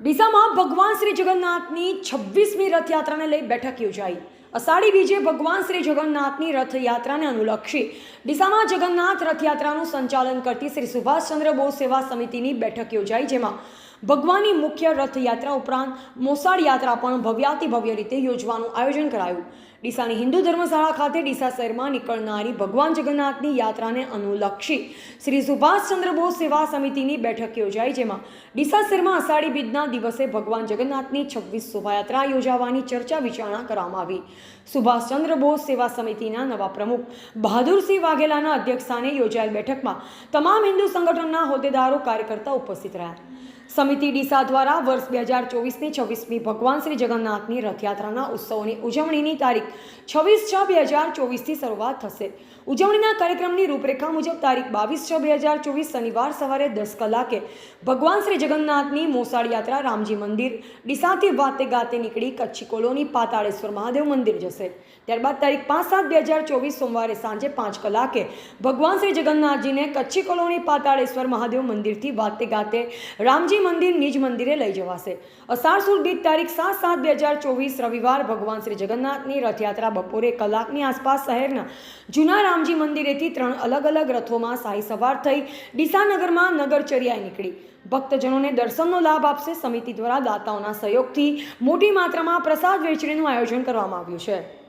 ડીસામાં ભગવાન શ્રી જગન્નાથની છવ્વીસમી રથયાત્રાને લઈ બેઠક યોજાઈ. અષાઢી બીજે ભગવાન શ્રી જગન્નાથની રથયાત્રાને અનુલક્ષી ડીસામાં જગન્નાથ રથયાત્રાનું સંચાલન કરતી શ્રી સુભાષચંદ્ર બોઝ સેવા સમિતિની બેઠક યોજાઈ, જેમાં ભગવાનની મુખ્ય રથયાત્રા ઉપરાંત મોસાળ યાત્રા પણ ભવ્યાતિ ભવ્ય રીતે યોજવાનું આયોજન કરાયું. ડીસાની હિન્દુ ધર્મશાળા ખાતે ડીસા શહેરમાં નીકળનારી ભગવાન જગન્નાથની યાત્રાને અનુલક્ષી શ્રી સુભાષચંદ્ર બોઝ સેવા સમિતિની બેઠક યોજાઈ, જેમાં ડીસા શહેરમાં અષાઢી બીજના દિવસે ભગવાન જગન્નાથની છવ્વીસ શોભાયાત્રા યોજાવાની ચર્ચા વિચારણા કરવામાં આવી. સુભાષચંદ્ર બોઝ સેવા સમિતિના નવા પ્રમુખ. બહાદુરસિંહ વાઘેલાના અધ્યક્ષસ્થાને યોજાયેલ બેઠકમાં તમામ હિન્દુ સંગઠનના હોદ્દેદારો કાર્યકર્તા ઉપસ્થિત રહ્યા. સમિતિ ડીસા દ્વારા વર્ષ બે હજાર ચોવીસની છવ્વીસમી ભગવાન શ્રી જગન્નાથની રથયાત્રાના ઉત્સવની ઉજવણીની તારીખ છવ્વીસ છ બે હજાર ચોવીસથી શરૂઆત થશે. ઉજવણીના કાર્યક્રમની રૂપરેખા મુજબ તારીખ બાવીસ છ બે હજાર ચોવીસ શનિવાર સવારે દસ કલાકે ભગવાન શ્રી જગન્નાથની મોસાળ યાત્રા રામજી મંદિર ડીસાથી વાતે ગાતે નીકળી કચ્છી કોલોની પાતાળેશ્વર મહાદેવ મંદિર જશે. ત્યારબાદ તારીખ પાંચ સાત બે હજાર ચોવીસ સોમવારે સાંજે પાંચ કલાકે ભગવાન શ્રી જગન્નાથજીને કચ્છી કોલોની પાતાળેશ્વર મહાદેવ મંદિરથી વાતે ગાતે રામજી મંદિર, નિજ મંદિરે લઈ જવાશે. અષાઢ સુદ તારીખ સાત સાત બે હજાર ચોવીસ રવિવાર ભગવાન શ્રી જગન્નાથની રથયાત્રા બપોરે કલાકની આસપાસ શહેરના જૂના રામજી મંદિરેથી ત્રણ અલગ અલગ રથોમાં શાહી સવાર થઈ ડીસાનગરમાં નગરચર્યાએ નીકળી. ભક્તજનોને દર્શનનો લાભ આપશે. સમિતિ દ્વારા દાતાઓના સહયોગથી મોટી માત્રામાં પ્રસાદ વેચણીનું આયોજન કરવામાં આવ્યું છે.